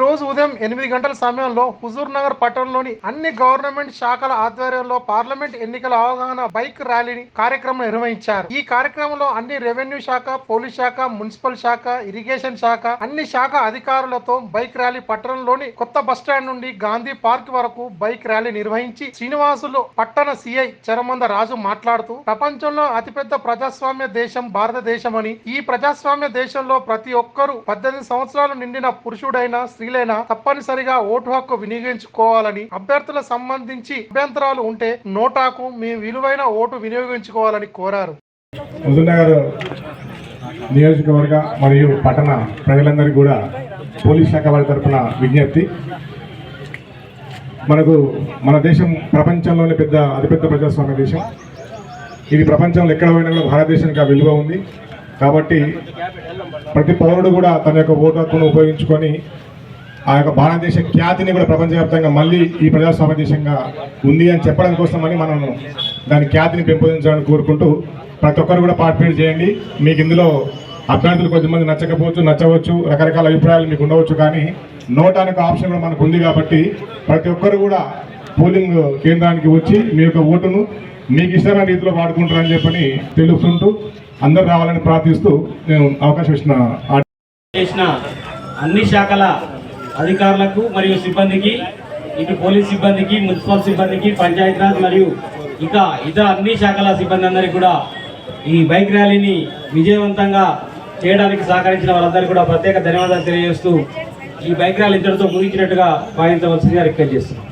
రోజు ఉదయం ఎనిమిది గంటల సమయంలో హుజూర్ నగర్ పట్టణంలోని అన్ని గవర్నమెంట్ శాఖల ఆధ్వర్యంలో పార్లమెంట్ ఎన్నికల అవగాహన బైక్ ర్యాలీని కార్యక్రమం నిర్వహించారు. ఈ కార్యక్రమంలో అన్ని రెవెన్యూ శాఖ పోలీస్ శాఖ మున్సిపల్ శాఖ ఇరిగేషన్ శాఖ అన్ని శాఖ అధికారులతో బైక్ ర్యాలీ పట్టణంలోని కొత్త బస్టాండ్ నుండి గాంధీ పార్క్ వరకు బైక్ ర్యాలీ నిర్వహించి శ్రీనివాసులు పట్టణ సిఐ చరమంద రాజు మాట్లాడుతూ ప్రపంచంలో అతిపెద్ద ప్రజాస్వామ్య దేశం భారతదేశమని ఈ ప్రజాస్వామ్య దేశంలో ప్రతి ఒక్కరూ పద్దెనిమిది సంవత్సరాలు నిండిన పురుషుడైనా స్త్రీలైనా తప్పనిసరిగా ఓటు హక్కు వినియోగించుకోవాలని అభ్యర్థుల సంబంధించి అభ్యంతరాలు ఉంటే నోటాకు మీ విలువైన ఓటు వినియోగించుకోవాలని కోరారు. నియోజకవర్గ మరియు పట్టణ ప్రజలందరికీ కూడా పోలీస్ శాఖ వారి తరఫున విజ్ఞప్తి. మనకు మన దేశం ప్రపంచంలోనే పెద్ద అతిపెద్ద ప్రజాస్వామ్య దేశం. ఇది ప్రపంచంలో ఎక్కడ పోయినా కూడా భారతదేశానికి ఆ విలువ ఉంది. కాబట్టి ప్రతి పౌరుడు కూడా తన యొక్క ఓటు హక్కును ఉపయోగించుకొని ఆ యొక్క భారతదేశ ఖ్యాతిని కూడా ప్రపంచవ్యాప్తంగా మళ్ళీ ఈ ప్రజాస్వామ్య దేశంగా ఉంది అని చెప్పడం కోసమని మనం దాని ఖ్యాతిని పెంపొందించాలని కోరుకుంటూ ప్రతి ఒక్కరు కూడా పార్టిసిపేట్ చేయండి. మీకు ఇందులో అభ్యర్థులు కొద్దిమంది నచ్చకపోవచ్చు నచ్చవచ్చు రకరకాల అభిప్రాయాలు మీకు ఉండవచ్చు కానీ నోటానికి ఆప్షన్ కూడా మనకు ఉంది కాబట్టి ప్రతి ఒక్కరు కూడా పోలింగ్ కేంద్రానికి వచ్చి మీ యొక్క ఓటును మీకు ఇష్టమైన రీతిలో వాడుకుంటారని చెప్పని తెలుస్తుంటూ అందరూ రావాలని ప్రార్థిస్తూ నేను అవకాశం ఇచ్చిన చేసిన అన్ని శాఖల అధికారులకు మరియు సిబ్బందికి ఇటు పోలీస్ సిబ్బందికి మున్సిపల్ సిబ్బందికి పంచాయతీరాజ్ మరియు ఇక ఇతర అన్ని శాఖల సిబ్బంది అందరికీ కూడా ఈ బైక్ ర్యాలీని విజయవంతంగా చేయడానికి సహకరించిన వాళ్ళందరికీ కూడా ప్రత్యేక ధన్యవాదాలు తెలియజేస్తూ ఈ బైక్ ర్యాలీ ఇంతటితో ముగించినట్టుగా భావించవలసిందిగా రిక్వెస్ట్ చేస్తున్నాం.